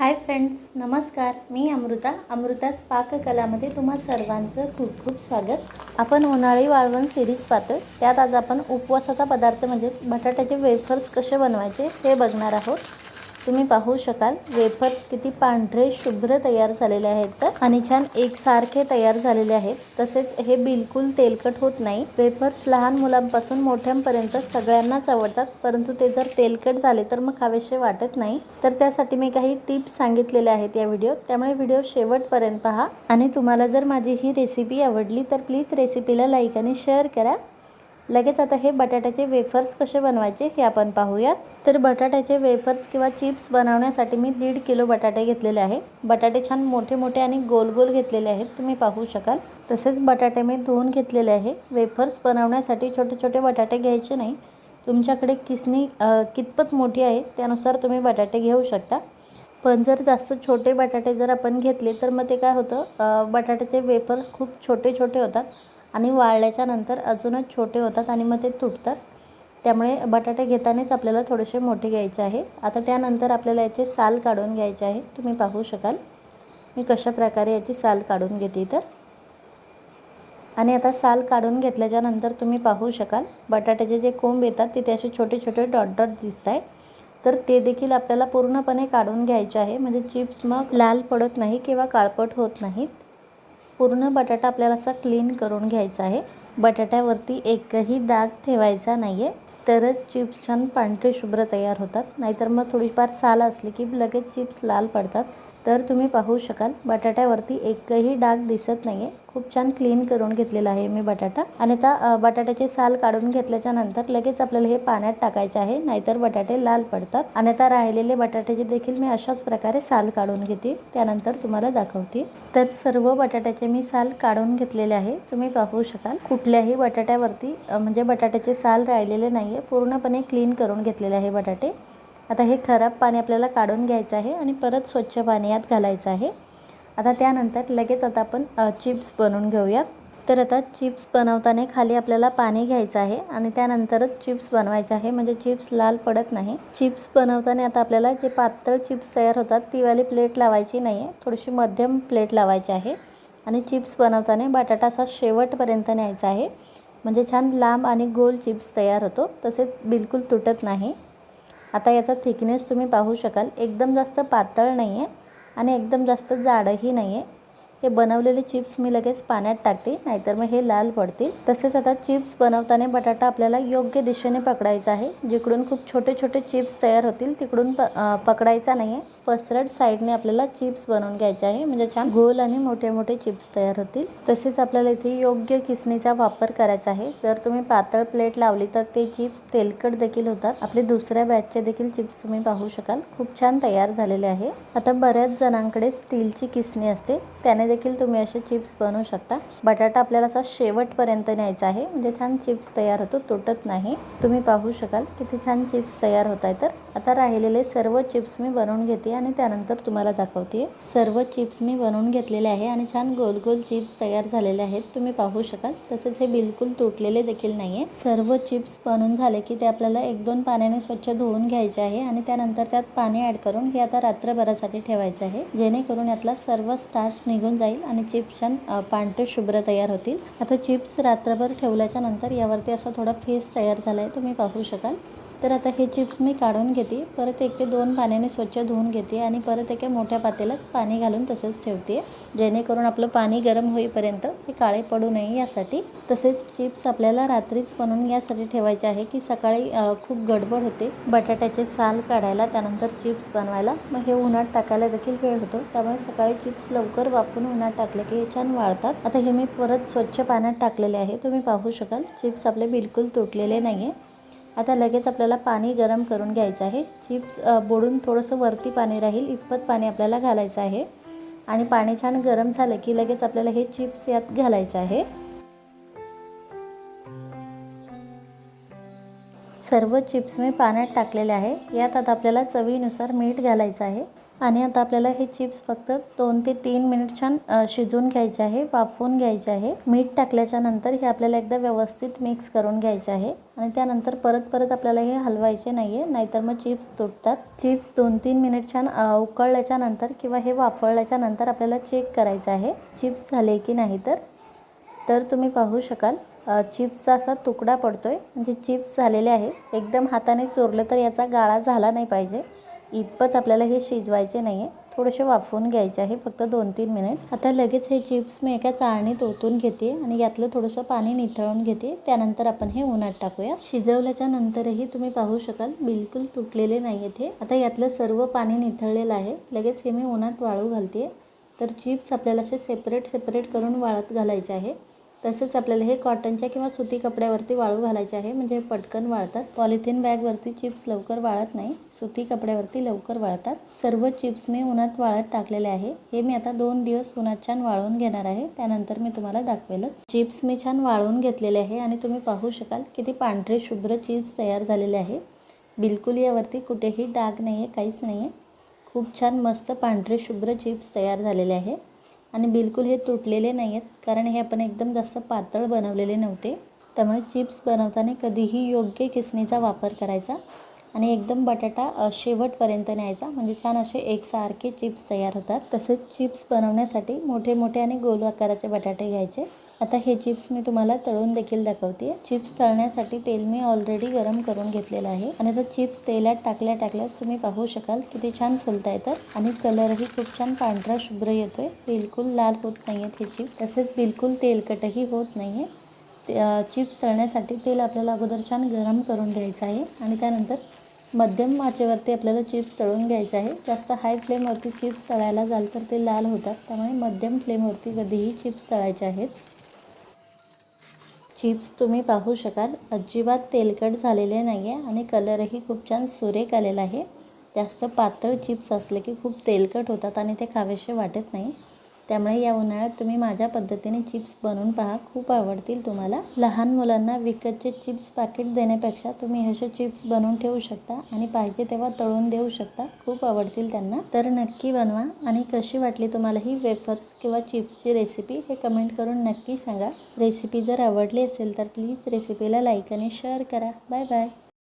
Hi friends नमस्कार. मी अमृता अमृताच पाककलामध्ये तुम्हा सर्वांचं खूप खूप स्वागत. आपण उन्हाळी वाळवण सिरीज पाहतो त्यात आज आपण उपवासाचा पदार्थ म्हणजेच बटाट्याचे वेफर्स कसे बनवायचे हे बघणार आहोत. तुम्ही पाहू शकाल. वेफर्स किती पांढरे शुभ्र तयार झालेले आहेत तर. आणि छान एकसारखे तयार झालेले आहेत. तसेच हे बिलकुल तेलकट होत नाही. वेफर्स लहान मुलांपासून मोठ्यांपर्यंत सगळ्यांनाच आवडतात. परंतु ते जर तेलकट झाले तर मग खावेसे वाटत नाही. तर त्यासाठी मी काही टिप्स सांगितलेल्या आहेत या व्हिडिओत. त्यामुळे व्हिडिओ शेवटपर्यंत पहा. आणि तुम्हाला जर माझी ही रेसिपी आवडली तर प्लीज रेसिपीला लाईक आणि शेअर करा. लगेच आता हे बटाट्याचे वेफर्स कसे बनवायचे हे आपण पाहूयात. तर बटाट्याचे वेफर्स किंवा चिप्स बनवण्यासाठी मी दीड किलो बटाटे घेतलेले आहे. बटाटे छान मोठे मोठे आणि गोल गोल घेतलेले आहेत तुम्ही पाहू शकाल. तसेच बटाटे मी धुवून घेतलेले आहे. वेफर्स बनवण्यासाठी छोटे छोटे बटाटे घ्यायचे नाही. तुमच्याकडे किसणी कितपत मोठी आहे त्यानुसार तुम्ही बटाटे घेऊ शकता. पण जर जास्त छोटे बटाटे जर आपण घेतले तर मग ते काय होतं बटाट्याचे वेफर्स खूप छोटे छोटे होतात. आणि वाळल्याच्या नंतर अजूनच छोटे होतात आणि मग ते तुटतात. त्यामुळे बटाटे घेतानाच आपल्याला थोडेसे मोठे घ्यायचे आहे. आता त्यानंतर आपल्याला याचे साल काढून घ्यायचे आहे. तुम्ही पाहू शकाल. मी कशा प्रकारे याची साल काढून घेते तर? आणि आता साल काढून घेतल्याच्या नंतर तुम्ही पाहू शकाल. बटाट्याचे जे कोंब येतात तिथे असे छोटे छोटे डॉट डॉट दिसत आहे. तर ते देखील आपल्याला पूर्णपणे काढून घ्यायचे आहे. म्हणजे चिप्स मग लाल पडत नाही किंवा काळपट होत नाहीत. पूर्ण बटाटा आपल्याला असा क्लीन करून घ्यायचा आहे. बटाट्यावरती एकही डाग ठेवायचा नाही आहे तरच चिप्स छान पांढरे शुभ्र तयार होतात. नाहीतर मग थोडीफार साल असली की लगेच चिप्स लाल पडतात. तर तुम्ही पाहू शकाल बटाट्यावरती एकही डाग दिसत नाही आहे खूप छान क्लीन करून घेतलेला आहे मी बटाटा. आणि आता बटाट्याचे साल काढून घेतल्याच्या नंतर लगेच आपल्याला हे पाण्यात टाकायचे आहे नाहीतर बटाटे लाल पडतात. आणि आता राहिलेले बटाट्याचे देखील मी अशाच प्रकारे साल काढून घेते त्यानंतर तुम्हाला दाखवते. तर सर्व बटाट्याचे मी साल काढून घेतलेले आहे तुम्ही पाहू शकाल. कुठल्याही बटाट्यावरती म्हणजे बटाट्याचे साल राहिलेले नाही आहे पूर्णपणे क्लीन करून घेतलेले आहे बटाटे. आता हे खराब पाणी आपल्याला काढून घ्यायचं आहे आणि परत स्वच्छ पाणी यात घालायचं आहे. आता त्यानंतर लगेच आता आपण चिप्स बनवून घेऊयात. तर आता चिप्स बनवताना खाली आपल्याला पाणी घ्यायचं आहे आणि त्यानंतरच चिप्स बनवायचे आहे. म्हणजे चिप्स लाल पडत नाही. चिप्स बनवताना आता आपल्याला जे पातळ चिप्स तयार होतात तीवाली प्लेट लावायची नाही आहे थोडीशी मध्यम प्लेट लावायची आहे. आणि चिप्स बनवताना बटाटा असा शेवटपर्यंत न्यायचा आहे. म्हणजे छान लांब आणि गोल चिप्स तयार होतो. तसेच बिलकुल तुटत नाही. आता याचा थिकनेस तुम्ही पाहू शकाल. एकदम जास्त पातळ नाही आहे आणि एकदम जास्त जाडही नाही आहे हे बनवलेले चिप्स मी लगेच पाण्यात टाकते नाहीतर मग हे लाल पडतील. तसेच आता चिप्स बनवताना बटाटा आपल्याला योग्य दिशेने पकडायचा आहे. जिकडून खूप छोटे छोटे चिप्स तयार होतील तिकडून प पकडायचा नाही आहे पसरट साईडने आपल्याला चिप्स बनवून घ्यायचे आहे. म्हणजे छान गोल आणि मोठे मोठे चिप्स तयार होतील. तसेच आपल्याला इथे योग्य किसणीचा वापर करायचा आहे. जर तुम्ही पातळ प्लेट लावली तर ते चिप्स तेलकट देखील होतात. आपले दुसऱ्या बॅचचे देखील चिप्स तुम्ही पाहू शकाल. खूप छान तयार झालेले आहे. आता बऱ्याच जणांकडे स्टीलची किसणी असते. त्याने देखील तुम्ही असे चिप्स बनवू शकता. बटाटा आपल्याला असा शेवटपर्यंत न्यायचा आहे. म्हणजे छान चिप्स तयार होतो तुटत नाही. तुम्ही पाहू शकाल किती छान चिप्स तयार होत आहे तर. आता राहिलेले सर्व चिप्स मी बनवून घेते आणि त्यानंतर तुम्हाला दाखवते. सर्व चिप्स मी बनवून घेतलेले आहे आणि छान गोल गोल चिप्स तयार झालेले आहेत. तुम्ही पाहू शकाल. तसेच हे बिलकुल तुटलेले देखील नाही आहे सर्व चिप्स बनवून झाले की ते आपल्याला एक दोन पाण्याने स्वच्छ धुवून घ्यायचे आहे आणि त्यानंतर त्यात पाणी ॲड करून हे आता रात्रभरासाठी ठेवायचं आहे. जेणेकरून यातला सर्व स्टार्च निघून जाईल आणि चिप्स छान पांढरे शुभ्र तयार होतील. आता चिप्स रात्रभर ठेवल्याच्या नंतर यावरती असा थोडा फेस तयार झाला आहे तुम्ही पाहू शकाल. तर आता हे चिप्स मी काढून घेते. परत एक ते दोन पाण्याने स्वच्छ धुवून घेते आणि परत एका मोठ्या पातेल्यात पाणी घालून तसंच ठेवते. जेणेकरून आपलं पाणी गरम होईपर्यंत हे काळे पडू नये यासाठी. तसेच चिप्स आपल्याला रात्रीच बनवून यासाठी ठेवायचे आहे की सकाळी खूप गडबड होते. बटाट्याचे साल काढायला त्यानंतर चिप्स बनवायला. मग हे उन्हात टाकायला देखील वेळ होतो. त्यामुळे सकाळी चिप्स लवकर वाफून उन्हात टाकले की हे छान वाळतात. आता हे मी परत स्वच्छ पाण्यात टाकलेले आहे. तुम्ही पाहू शकाल चिप्स आपले बिलकुल तुटलेले नाही आहे आता लगेच आपल्याला पाणी गरम करून घ्यायचं आहे. चिप्स बोडून थोडंसं वरती पाणी राहील इतपत पाणी आपल्याला घालायचं आहे. आणि पाणी छान गरम झालं की लगेच आपल्याला हे चिप्स यात घालायचे आहे. सर्व चिप्स मी पाण्यात टाकलेले आहे. यात आता आपल्याला चवीनुसार मीठ घालायचं आहे. आणि आता आपल्याला हे चिप्स फक्त दोन ते तीन मिनिट छान शिजवून घ्यायचे आहे वाफवून घ्यायचे आहे. मीठ टाकल्याच्या नंतर हे आपल्याला एकदा व्यवस्थित मिक्स करून घ्यायचे आहे. आणि त्यानंतर परत परत आपल्याला हे हलवायचे नाही आहे नाहीतर मग चिप्स तुटतात. चिप्स दोन तीन मिनिट छान उकळल्याच्या नंतर किंवा हे वाफळल्याच्या नंतर आपल्याला चेक करायचं आहे चिप्स झाले की नाही तर. तर तुम्ही पाहू शकाल चिप्सचा असा तुकडा पडतोय. म्हणजे चिप्स झालेले आहे एकदम हाताने चोरले तर याचा गाळा झाला नाही पाहिजे. इतपत आपल्याला हे शिजवायचे नाही आहे थोडेसे वाफवून घ्यायचे आहे फक्त दोन तीन मिनिट. आता लगेच हे चिप्स मी एका चाळणीत ओतून घेते आणि यातलं थोडंसं पाणी निथळून घेते. त्यानंतर आपण हे उन्हात टाकूया. शिजवल्याच्या नंतरही तुम्ही पाहू शकाल बिलकुल तुटलेले नाही आहेत हे आता यातलं सर्व पाणी निथळलेलं आहे. लगेच हे मी उन्हात वाळू घालते. तर चिप्स आपल्याला असे सेपरेट सेपरेट करून वाळत घालायचे आहे. तसेच आपल्याला हे कॉटनच्या किंवा सुती कपड्यावरती वाळू घालायचे आहे. म्हणजे पटकन वाळतात. पॉलिथिन बॅगवरती चिप्स लवकर वाळत नाही. सुती कपड्यावरती लवकर वाळतात. सर्व चिप्स मी उन्हात वाळत टाकलेले आहे. हे मी आता दोन दिवस उन्हात छान वाळवून घेणार आहे. त्यानंतर मी तुम्हाला दाखवेलच. चिप्स मी छान वाळवून घेतलेले आहे आणि तुम्ही पाहू शकाल किती पांढरे शुभ्र चिप्स तयार झालेले आहे. बिलकुल यावरती कुठेही डाग नाही आहे काहीच नाही आहे खूप छान मस्त पांढरे शुभ्र चिप्स तयार झालेले आहे. आणि बिलकुल हे तुटलेले नाही आहेत कारण हे आपण एकदम जास्त पातळ बनवलेले नव्हते. त्यामुळे चिप्स बनवताना कधीही योग्य किसणीचा वापर करायचा आणि एकदम बटाटा शेवटपर्यंत न्यायचा. म्हणजे छान असे एकसारखे चिप्स तयार होतात. तसेच चिप्स बनवण्यासाठी मोठे मोठे आणि गोल आकाराचे बटाटे घ्यायचे. आता हे चिप्स मी तुम्हाला तळून देखील दाखवते. चिप्स तळण्यासाठी तेल मी ऑलरेडी गरम करून घेतलेलं आहे. आणि आता चिप्स तेलात टाकल्या टाकल्यास तुम्ही पाहू शकाल किती छान फुलताय तर आणि कलरही खूप छान पांढरा शुभ्र येतोय. बिलकुल लाल होत नाही आहेत हे चिप्स तसेच बिलकुल तेलकटही होत नाही आहे चिप्स तळण्यासाठी तेल आपल्याला अगोदर छान गरम करून घ्यायचं आहे. आणि त्यानंतर मध्यम आचेवरती आपल्याला चिप्स तळून घ्यायचं आहे. जास्त हाय फ्लेमवरती चिप्स तळायला जाल तर ते लाल होतात. त्यामुळे मध्यम फ्लेमवरती कधीही चिप्स तळायचे आहेत. चिप्स तुम्ही पाहू शकाल. अजिबात तेलकट झालेले नाही आहे आणि कलरही खूप छान सुरेख आलेला आहे. जास्त पातळ चिप्स असले की खूप तेलकट होतात आणि ते खावेसे वाटत नाही. त्यामुळे या उन्हाळ्यात तुम्ही माझ्या पद्धतीने चिप्स बनवून पहा. खूप आवडतील तुम्हाला. लहान मुलांना विकतचे चिप्स पाकिट देण्यापेक्षा तुम्ही असे चिप्स बनवून ठेवू शकता आणि पाहिजे तेव्हा तळून देऊ शकता. खूप आवडतील त्यांना. तर नक्की बनवा आणि कशी वाटली तुम्हाला ही वेफर्स किंवा चिप्सची रेसिपी हे कमेंट करून नक्की सांगा. रेसिपी जर आवडली असेल तर प्लीज रेसिपीला लाईक आणि शेअर करा. Bye bye.